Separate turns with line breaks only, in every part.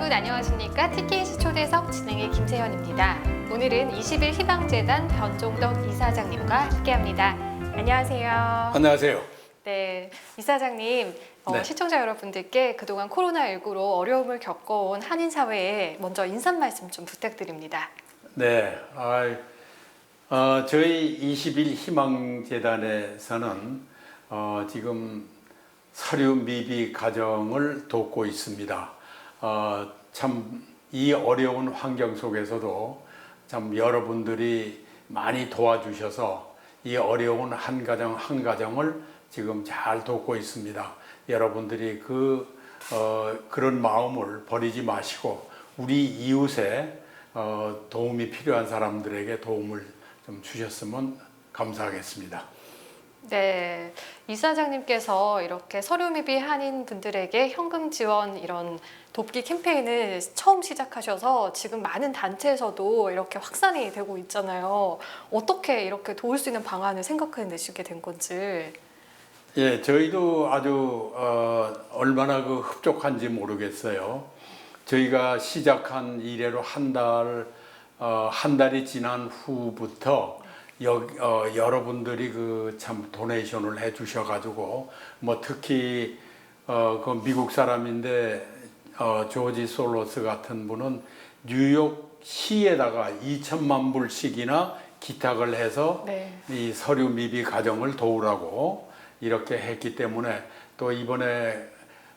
여러분 안녕하십니까? TKS 초대석 진행의 김세현입니다. 오늘은 20일 희망재단 변종덕 이사장님과 함께합니다. 안녕하세요.
안녕하세요.
네, 이사장님 어,
네.
시청자 여러분들께 그동안 코로나19로 어려움을 겪어온 한인 사회에 먼저 인사 말씀 좀 부탁드립니다.
네, 아이, 어, 저희 20일 희망재단에서는 어, 지금 서류 미비 가정을 돕고 있습니다. 어, 참이 어려운 환경 속에서도 참 여러분들이 많이 도와주셔서 이 어려운 한 가정 한 가정을 지금 잘 돕고 있습니다. 여러분들이 그 어, 그런 마음을 버리지 마시고 우리 이웃에 어, 도움이 필요한 사람들에게 도움을 좀 주셨으면 감사하겠습니다.
네, 이사장님께서 이렇게 서류 미비 한인 분들에게 현금 지원 이런 돕기 캠페인을 처음 시작하셔서 지금 많은 단체에서도 이렇게 확산이 되고 있잖아요. 어떻게 이렇게 도울 수 있는 방안을 생각해 내시게 된 건지.
예, 저희도 아주 어, 얼마나 그 흡족한지 모르겠어요. 저희가 시작한 이래로 한 달, 어, 한 달이 지난 후부터 여, 어, 여러분들이 그 참 도네이션을 해 주셔가지고 뭐 특히 어, 그 미국 사람인데 어, 조지 솔로스 같은 분은 뉴욕 시에다가 2천만 불씩이나 기탁을 해서
네.
이 서류 미비 가정을 도우라고 이렇게 했기 때문에 또 이번에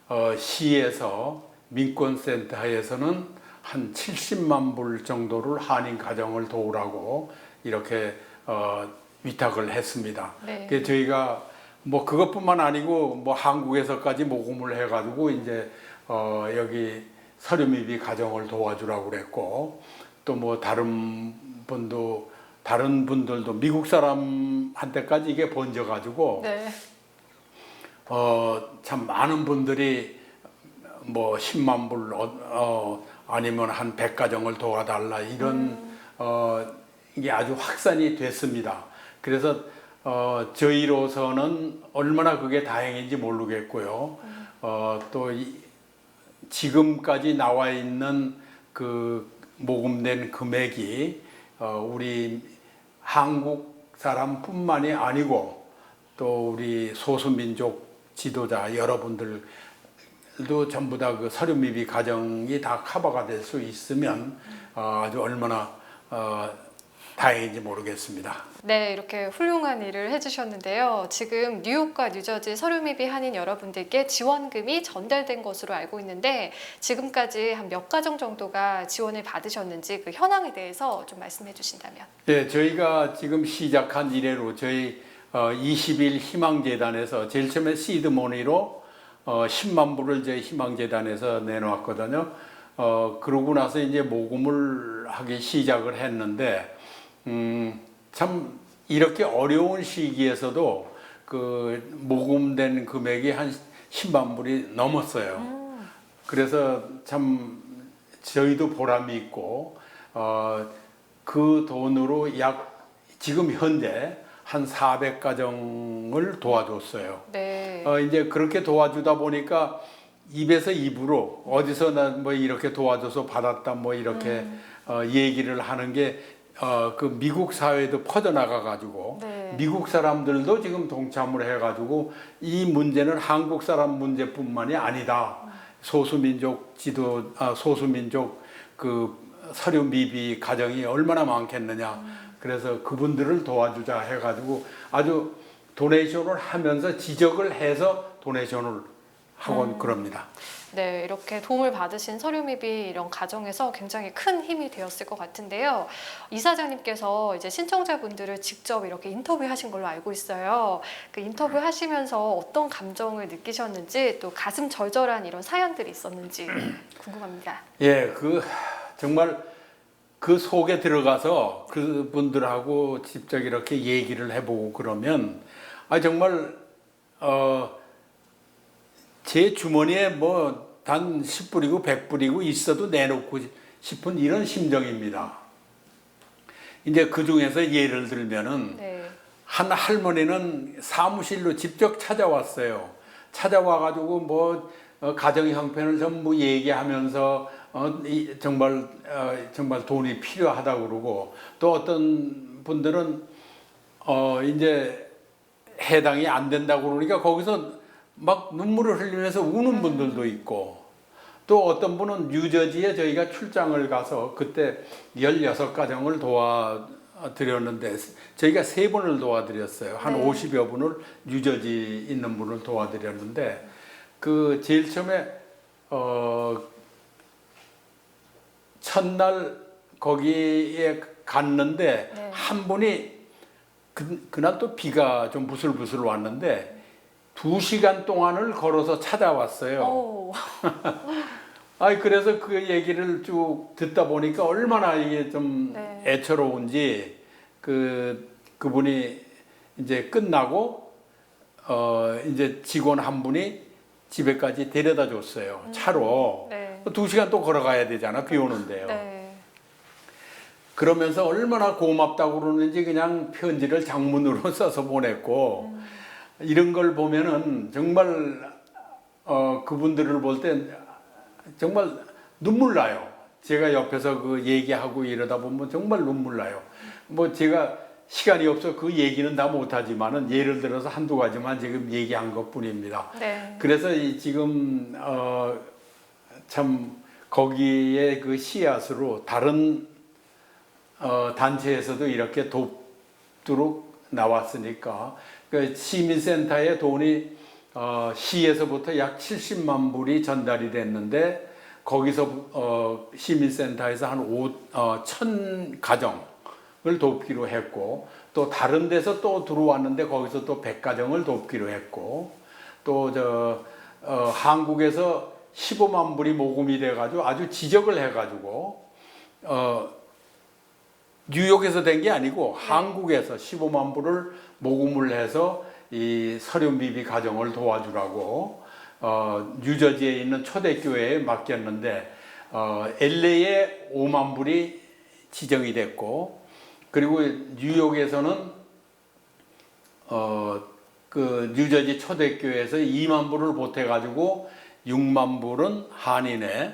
어, 시에서 민권센터에서는 한 70만 불 정도를 한인 가정을 도우라고 이렇게 어, 위탁을 했습니다.
네.
그래서 저희가 뭐 그것뿐만 아니고 뭐 한국에서까지 모금을 해가지고 이제 어, 여기 서류 미비 가정을 도와주라고 그랬고 또 뭐 다른 분도 다른 분들도 미국 사람한테까지 이게 번져가지고
네.
어, 참 많은 분들이 뭐 10만 불, 어, 어, 아니면 한 100가정을 도와달라 이런 어, 이게 아주 확산이 됐습니다. 그래서 어, 저희로서는 얼마나 그게 다행인지 모르겠고요. 어, 또 이, 지금까지 나와 있는 그 모금된 금액이 어, 우리 한국 사람뿐만이 아니고 또 우리 소수민족 지도자 여러분들도 전부 다 그 서류 미비 가정이 다 커버가 될 수 있으면 어, 아주 얼마나 어, 다행인지 모르겠습니다.
네, 이렇게 훌륭한 일을 해주셨는데요. 지금 뉴욕과 뉴저지 서류 미비 한인 여러분들께 지원금이 전달된 것으로 알고 있는데 지금까지 한 몇 가정 정도가 지원을 받으셨는지 그 현황에 대해서 좀 말씀해 주신다면.
네, 저희가 지금 시작한 이래로 저희 어, 20일 희망재단에서 제일 처음에 시드머니로 어, 10만 불을 저희 희망재단에서 내놓았거든요. 어, 그러고 나서 이제 모금을 하기 시작을 했는데, 음, 참 이렇게 어려운 시기에서도 그 모금된 금액이 한 10만 불이 넘었어요. 그래서 참 저희도 보람이 있고 어, 그 돈으로 약 지금 현재 한 400가정을 도와줬어요.
네.
어, 이제 그렇게 도와주다 보니까 입에서 입으로 어디서나 뭐 이렇게 도와줘서 받았다 뭐 이렇게 어, 얘기를 하는 게 어, 그 미국 사회도 퍼져나가 가지고
네.
미국 사람들도 지금 동참을 해 가지고 이 문제는 한국 사람 문제뿐만이 아니다. 소수민족 지도, 아, 소수민족 그 서류 미비 가정이 얼마나 많겠느냐. 그래서 그분들을 도와주자 해 가지고 아주 도네이션을 하면서 지적을 해서 도네이션을 하곤 그럽니다.
네, 이렇게 도움을 받으신 서류 미비 이런 가정에서 굉장히 큰 힘이 되었을 것 같은데요. 이사장님께서 이제 신청자분들을 직접 이렇게 인터뷰하신 걸로 알고 있어요. 그 인터뷰 하시면서 어떤 감정을 느끼셨는지 또 가슴 절절한 이런 사연들이 있었는지 궁금합니다.
예, 그 정말 그 속에 들어가서 그분들하고 직접 이렇게 얘기를 해보고 그러면 아 정말 어 제 주머니에 뭐 단 10불이고 100불이고 있어도 내놓고 싶은 이런 심정입니다. 이제 그 중에서 예를 들면은
네.
한 할머니는 사무실로 직접 찾아왔어요. 찾아와가지고 뭐 어, 가정 형편을 전부 얘기하면서 어, 이, 정말 어, 정말 돈이 필요하다 그러고 또 어떤 분들은 어 이제 해당이 안 된다고 그러니까 거기서 막 눈물을 흘리면서 우는 분들도 있고 또 어떤 분은 뉴저지에 저희가 출장을 가서 그때 16가정을 도와드렸는데 저희가 세 분을 도와드렸어요. 한
네.
50여 분을 뉴저지 있는 분을 도와드렸는데 그 제일 처음에 어 첫날 거기에 갔는데
네.
한 분이 그, 그날 또 비가 좀 부슬부슬 왔는데 두 시간 동안을 걸어서 찾아왔어요.
오,
아이 그래서 그 얘기를 쭉 듣다 보니까 얼마나 이게 좀
네.
애처로운지 그 그분이 이제 끝나고 어 이제 직원 한 분이 집에까지 데려다 줬어요 차로
네.
두 시간 또 걸어가야 되잖아 비 오는데요.
네.
그러면서 얼마나 고맙다고 그러는지 그냥 편지를 장문으로 써서 보냈고 이런 걸 보면은 정말 어 그분들을 볼 때 정말 눈물 나요. 제가 옆에서 그 얘기하고 이러다 보면 정말 눈물 나요. 뭐 제가 시간이 없어 그 얘기는 다 못하지만은 예를 들어서 한두 가지만 지금 얘기한 것 뿐입니다.
네.
그래서 이 지금 어, 참 거기에 그 씨앗으로 다른 어, 단체에서도 이렇게 돕도록 나왔으니까 그 시민센터에 돈이 어, 시에서부터 약 70만 불이 전달이 됐는데 거기서 어, 시민센터에서 한 5, 어, 1000 가정을 돕기로 했고 또 다른 데서 또 들어왔는데 거기서 또 100가정을 돕기로 했고 또저 어, 한국에서 15만 불이 모금이 돼가지고 아주 지적을 해가지고 어, 뉴욕에서 된 게 아니고 한국에서 15만 불을 모금을 해서 이 서류 미비 가정을 도와주라고 어, 뉴저지에 있는 초대교회에 맡겼는데 어, LA에 5만 불이 지정이 됐고 그리고 뉴욕에서는 어, 그 뉴저지 초대교회에서 2만 불을 보태 가지고 6만 불은 한인회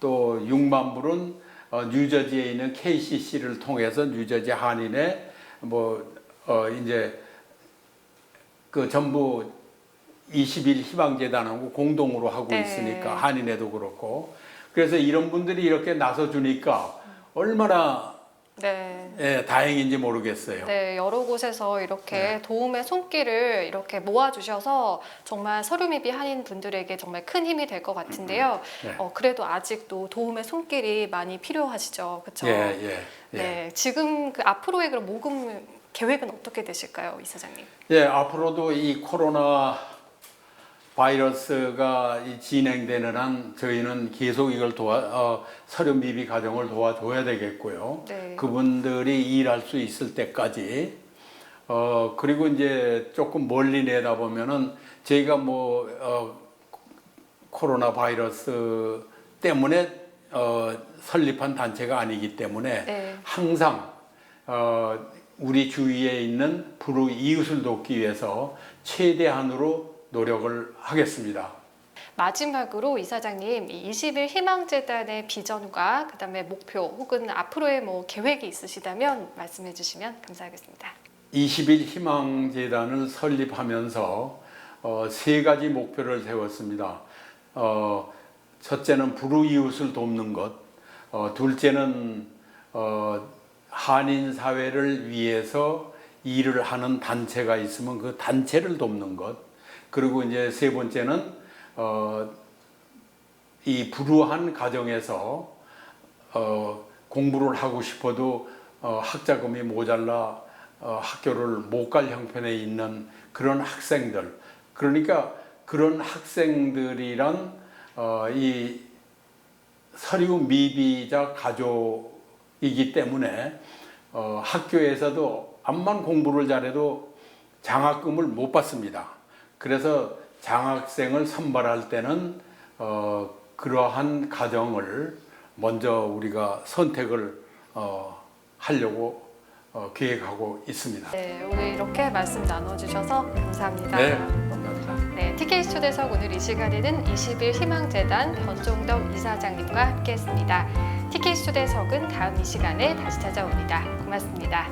또 6만 불은 어, 뉴저지에 있는 KCC를 통해서 뉴저지 한인회 뭐 어, 이제 그 전부 20일 희망재단하고 공동으로 하고
네.
있으니까 한인회도 그렇고 그래서 이런 분들이 이렇게 나서 주니까 얼마나
네.
예, 다행인지 모르겠어요.
네, 여러 곳에서 이렇게 도움의 손길을 이렇게 모아주셔서 정말 서류미비 한인 분들에게 정말 큰 힘이 될 것 같은데요.
네.
어, 그래도 아직도 도움의 손길이 많이 필요하시죠, 그렇죠?
예, 예, 예.
네, 지금 그 앞으로의 그런 모금 계획은 어떻게 되실까요, 이사장님?
예, 앞으로도 이 코로나 바이러스가 이 진행되는 한 저희는 계속 이걸 도와 어, 서류 미비 가정을 도와줘야 되겠고요.
네.
그분들이 일할 수 있을 때까지 어 그리고 이제 조금 멀리 내다 보면은 저희가 뭐 어, 코로나 바이러스 때문에 어, 설립한 단체가 아니기 때문에
네.
항상 어, 우리 주위에 있는 불우 이웃을 돕기 위해서 최대한으로 노력을 하겠습니다.
마지막으로 이사장님, 이 20일 희망재단의 비전과 그다음에 목표 혹은 앞으로의 뭐 계획이 있으시다면 말씀해 주시면 감사하겠습니다.
20일 희망재단을 설립하면서 어, 세 가지 목표를 세웠습니다. 어, 첫째는 불우이웃을 돕는 것, 어, 둘째는 어, 한인 사회를 위해서 일을 하는 단체가 있으면 그 단체를 돕는 것, 그리고 이제 세 번째는 어, 이 불우한 가정에서 어, 공부를 하고 싶어도 어, 학자금이 모자라 어, 학교를 못 갈 형편에 있는 그런 학생들 그러니까 그런 학생들이란 어, 이 서류 미비자 가족이기 때문에 어, 학교에서도 암만 공부를 잘해도 장학금을 못 받습니다. 그래서 장학생을 선발할 때는 어, 그러한 가정을 먼저 우리가 선택을 어, 하려고 어, 계획하고 있습니다.
네, 오늘 이렇게 말씀 나눠주셔서 감사합니다.
네, 감사합니다.
네, TK 초대석 오늘 이 시간에는 20일 희망재단 변종덕 이사장님과 함께했습니다. TK 초대석은 다음 이 시간에 다시 찾아옵니다. 고맙습니다.